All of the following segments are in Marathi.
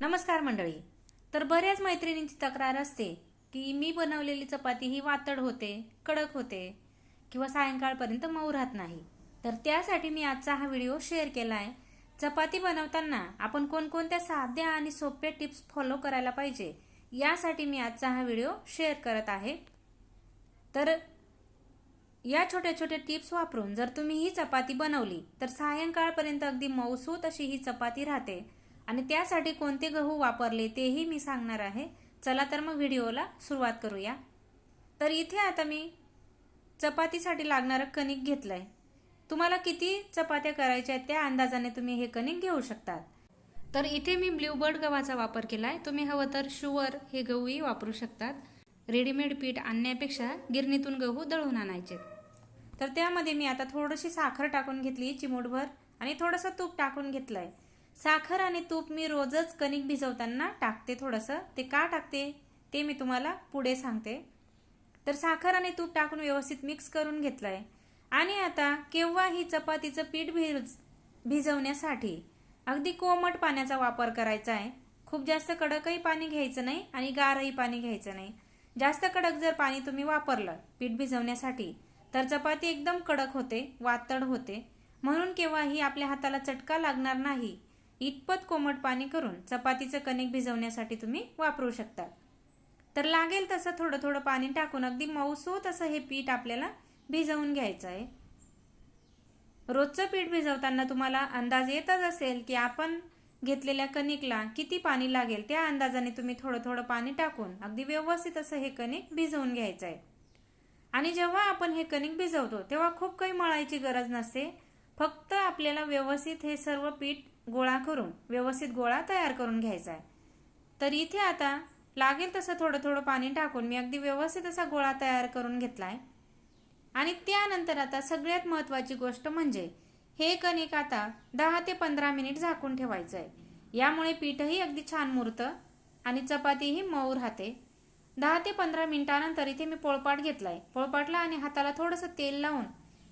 नमस्कार मंडळी. तर बऱ्याच मैत्रिणींची तक्रार असते की मी बनवलेली चपाती ही वातड होते कडक होते किंवा सायंकाळपर्यंत मऊ राहत नाही. तर त्यासाठी मी आजचा हा व्हिडिओ शेअर केला आहे. चपाती बनवताना आपण कोणकोणत्या साध्या आणि सोप्या टिप्स फॉलो करायला पाहिजे यासाठी मी आजचा हा व्हिडिओ शेअर करत आहे. तर या छोट्या छोट्या टिप्स वापरून जर तुम्ही ही चपाती बनवली तर सायंकाळपर्यंत अगदी मऊसूत अशी ही चपाती राहते. आणि त्यासाठी कोणते गहू वापरले तेही मी सांगणार आहे. चला तर मग व्हिडिओला सुरुवात करूया. तर इथे आता मी चपातीसाठी लागणारं कणिक घेतलंय. तुम्हाला किती चपात्या करायच्या आहेत त्या अंदाजाने तुम्ही हे कणिक घेऊ शकतात. तर इथे मी ब्ल्यूबर्ड गव्हाचा वापर केलाय. तुम्ही हवं तर शुअर हे गहूही वापरू शकतात. रेडीमेड पीठ आणण्यापेक्षा गिरणीतून गहू दळून आणायचे. तर त्यामध्ये मी आता थोडीशी साखर टाकून घेतली चिमूटभर आणि थोडंसं तूप टाकून घेतलंय. साखर आणि तूप मी रोजच कणिक भिजवताना टाकते थोडंसं. ते का टाकते? ते मी तुम्हाला पुढे सांगते. तर साखर आणि तूप टाकून व्यवस्थित मिक्स करून घेतलंय. आणि आता केव्हा ही चपातीचं पीठ भिज भिजवण्यासाठी अगदी कोमट पाण्याचा वापर करायचा आहे खूप जास्त कडकही पाणी घ्यायचं नाही आणि गारही पाणी घ्यायचं नाही. जास्त कडक जर पाणी तुम्ही वापरलं पीठ भिजवण्यासाठी तर चपाती एकदम कडक होते वातड होते. म्हणून केव्हाही आपल्या हाताला चटका लागणार नाही. इतपत कोमट पाणी करून चपातीचं कणिक भिजवण्यासाठी तुम्ही वापरू शकता. तर लागेल तसं थोडं थोडं पाणी टाकून अगदी मऊसूत असं हे पीठ आपल्याला भिजवून घ्यायचं आहे. रोजचं पीठ भिजवताना तुम्हाला अंदाज येतच असेल की आपण घेतलेल्या कणिकला किती पाणी लागेल त्या अंदाजाने तुम्ही थोडं थोडं पाणी टाकून अगदी व्यवस्थित असं हे कणिक भिजवून घ्यायचं आहे. आणि जेव्हा आपण हे कणिक भिजवतो तेव्हा खूप काही मळायची गरज नसते. फक्त आपल्याला व्यवस्थित हे सर्व पीठ गोळा करून व्यवस्थित गोळा तयार करून घ्यायचा आहे. तर इथे आता लागेल तसं थोडं थोडं पाणी टाकून मी अगदी व्यवस्थित असा गोळा तयार करून घेतला आहे. आणि त्यानंतर आता सगळ्यात महत्त्वाची गोष्ट म्हणजे हे कणिक आता दहा ते पंधरा मिनिट झाकून ठेवायचं आहे. यामुळे पीठही अगदी छान मुरतं आणि चपातीही मऊ राहते. दहा ते पंधरा मिनिटानंतर इथे मी पोळपाट घेतलाय. पोळपाटला आणि हाताला थोडंसं तेल लावून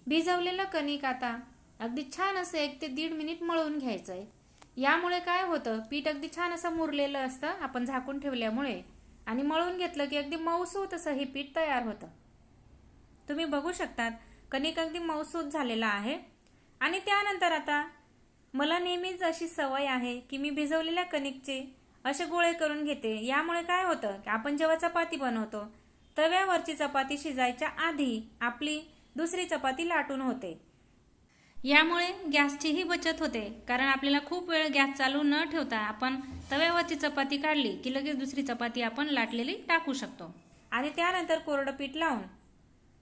भिजवलेलं कणिक आता अगदी छान असं एक ते दीड मिनिट मळून घ्यायचं आहे यामुळे काय होतं पीठ अगदी छान असं मुरलेलं असतं आपण झाकून ठेवल्यामुळे. आणि मळून घेतलं की अगदी मऊसूत असं हे पीठ तयार होतं. तुम्ही बघू शकतात कणिक अगदी मऊसूत झालेला आहे. आणि त्यानंतर आता मला नेहमीच अशी सवय आहे की मी भिजवलेल्या कणिकचे असे गोळे करून घेते. यामुळे काय होतं की आपण जेव्हा चपाती बनवतो तव्यावरची चपाती शिजायच्या आधी आपली दुसरी चपाती लाटून होते. यामुळे गॅसचीही बचत होते. कारण आपल्याला खूप वेळ गॅस चालू न ठेवता आपण तव्यावरची चपाती काढली की लगेच दुसरी चपाती आपण लाटलेली टाकू शकतो. आणि त्यानंतर कोरडं पीठ लावून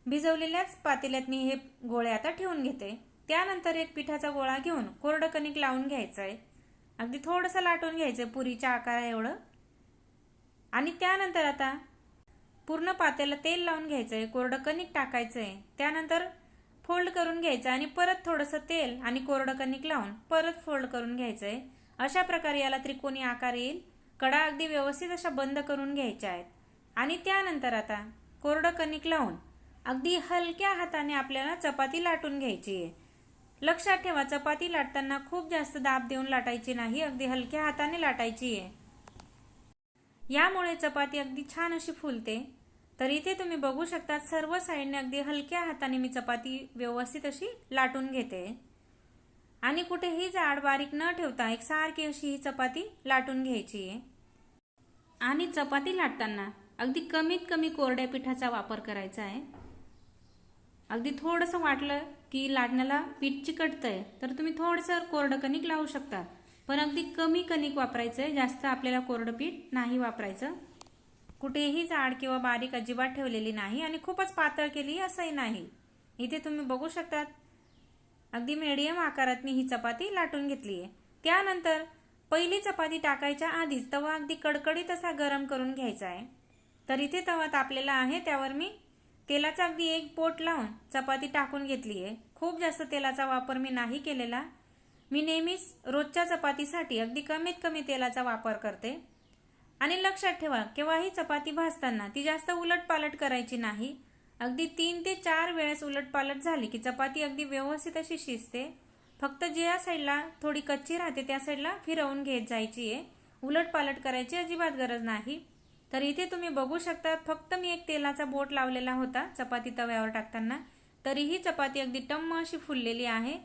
भिजवलेल्याच पातेल्यात मी हे गोळे आता ठेवून घेते. त्यानंतर एक पिठाचा गोळा घेऊन कोरडं कणिक लावून घ्यायचं आहे अगदी थोडंसं लाटून घ्यायचं पुरीच्या आकारा एवढं आणि त्यानंतर आता पूर्ण पातेला तेल लावून घ्यायचं आहे कोरडं कणिक टाकायचं आहे त्यानंतर फोल्ड करून घ्यायचं आणि परत थोडंसं तेल आणि कोरडं कणिक लावून परत फोल्ड करून घ्यायचं आहे अशा प्रकारे याला त्रिकोणी आकार येईल. कडा अगदी व्यवस्थित अशा बंद करून घ्यायच्या आहेत. आणि त्यानंतर आता कोरडं कणिक लावून अगदी हलक्या हाताने आपल्याला चपाती लाटून घ्यायची आहे. लक्षात ठेवा चपाती लाटताना खूप जास्त दाब देऊन लाटायची नाही अगदी हलक्या हाताने लाटायची आहे. यामुळे चपाती अगदी छान अशी फुलते. तर इथे तुम्ही बघू शकता सर्व साईडने अगदी हलक्या हाताने मी चपाती व्यवस्थित अशी लाटून घेते. आणि कुठेही जाड बारीक न ठेवता एक सारखी अशी ही चपाती लाटून घ्यायची. आहे आणि चपाती लाटताना अगदी कमीत कमी कोरड्या पिठाचा वापर करायचा आहे. अगदी थोडंसं वाटलं की लाटण्याला पीठ चिकटतंय तर तुम्ही थोडंसं कोरडं कणिक लावू शकता. पण अगदी कमी कणिक वापरायचं आहे जास्त आपल्याला कोरडं पीठ नाही वापरायचं. कुठेही जाड किंवा बारीक अजिबात ठेवलेली नाही आणि खूपच पातळ केली असंही नाही. इथे तुम्ही बघू शकतात. अगदी मिडियम आकारात मी ही चपाती लाटून घेतली आहे. त्यानंतर पहिली चपाती टाकायच्या आधीच तवा अगदी कडकडीत असा गरम करून घ्यायचा आहे. तर इथे तवा तापलेला आहे त्यावर मी तेलाचा अगदी एक पोट लावून चपाती टाकून घेतली आहे. खूप जास्त तेलाचा वापर मी नाही केलेला. मी नेहमीच रोजच्या चपातीसाठी अगदी कमीत कमी तेलाचा वापर करते. आणि लक्षात ठेवा केव्हाही चपाती भाजताना ती जास्त उलट पालट करायची नाही. अगदी तीन ते चार वेळेस उलट पालट झाली की चपाती अगदी व्यवस्थित अशी शिजते. फक्त ज्या साईडला थोडी कच्ची राहते त्या साईडला फिरवून घेत जायची आहे. उलटपालट करायची अजिबात गरज नाही. तर इथे तुम्ही बघू शकता फक्त मी एक तेलाचा बोट लावलेला होता चपाती तव्यावर टाकताना. तरीही चपाती अगदी टम्म अशी फुललेली आहे.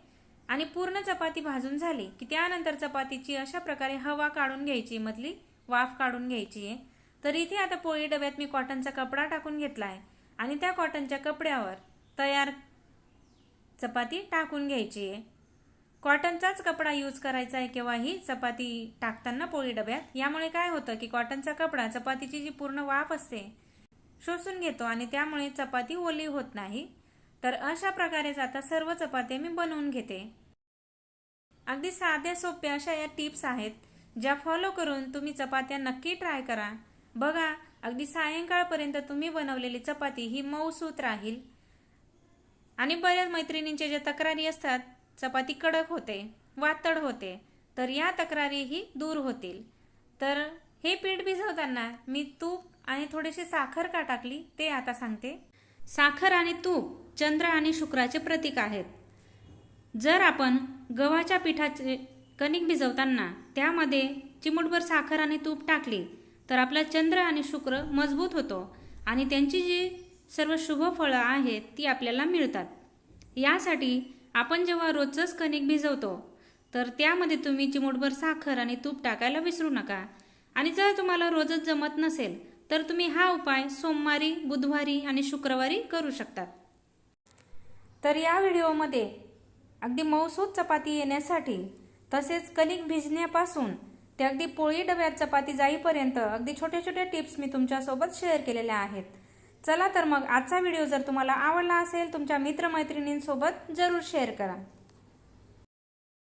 आणि पूर्ण चपाती भाजून झाली की त्यानंतर चपातीची अशा प्रकारे हवा काढून घ्यायची मधली. वाफ काढून घ्यायची आहे. तर इथे आता पोळी डब्यात मी कॉटनचा कपडा टाकून घेतला आहे आणि त्या कॉटनच्या कपड्यावर तयार चपाती टाकून घ्यायची आहे. कॉटनचाच कपडा यूज करायचा आहे केव्हाही चपाती टाकताना पोळी डब्यात. यामुळे काय होतं की कॉटनचा कपडा चपातीची जी पूर्ण वाफ असते शोषून घेतो आणि त्यामुळे चपाती ओली होत नाही. तर अशा प्रकारेच आता सर्व चपात्या मी बनवून घेते. अगदी साध्या सोप्या अशा या टिप्स आहेत. ज्या फॉलो करून तुम्ही चपात्या नक्की ट्राय करा. बघा अगदी सायंकाळपर्यंत तुम्ही बनवलेली चपाती ही मऊसूत राहील. आणि बऱ्याच मैत्रिणींच्या ज्या तक्रारी असतात चपाती कडक होते वातड होते तर या तक्रारीही दूर होतील. तर हे पीठ भिजवताना मी तूप आणि थोडीशी साखर का टाकली ते आता सांगते. साखर आणि तूप चंद्र आणि शुक्राचे प्रतीक आहेत. जर आपण गव्हाच्या पिठाचे कणिक भिजवताना त्यामध्ये चिमूटभर साखर आणि तूप टाकली तर आपला चंद्र आणि शुक्र मजबूत होतो आणि त्यांची जी सर्व शुभ फळं आहेत ती आपल्याला मिळतात. यासाठी आपण जेव्हा रोजचंच कणिक भिजवतो तर त्यामध्ये तुम्ही चिमूटभर साखर आणि तूप टाकायला विसरू नका. आणि जर तुम्हाला रोजच जमत नसेल तर तुम्ही हा उपाय सोमवारी बुधवारी आणि शुक्रवारी करू शकतात. तर या व्हिडिओमध्ये अगदी मऊसूत चपाती येण्यासाठी तसेच कणिक भिजण्यापासून ते अगदी पोळी डब्यात चपाती जाईपर्यंत अगदी छोट्या छोट्या टिप्स मी तुमच्यासोबत शेअर केलेल्या आहेत. चला तर मग आजचा व्हिडिओ जर तुम्हाला आवडला असेल तुमच्या मित्रमैत्रिणींसोबत जरूर शेअर करा.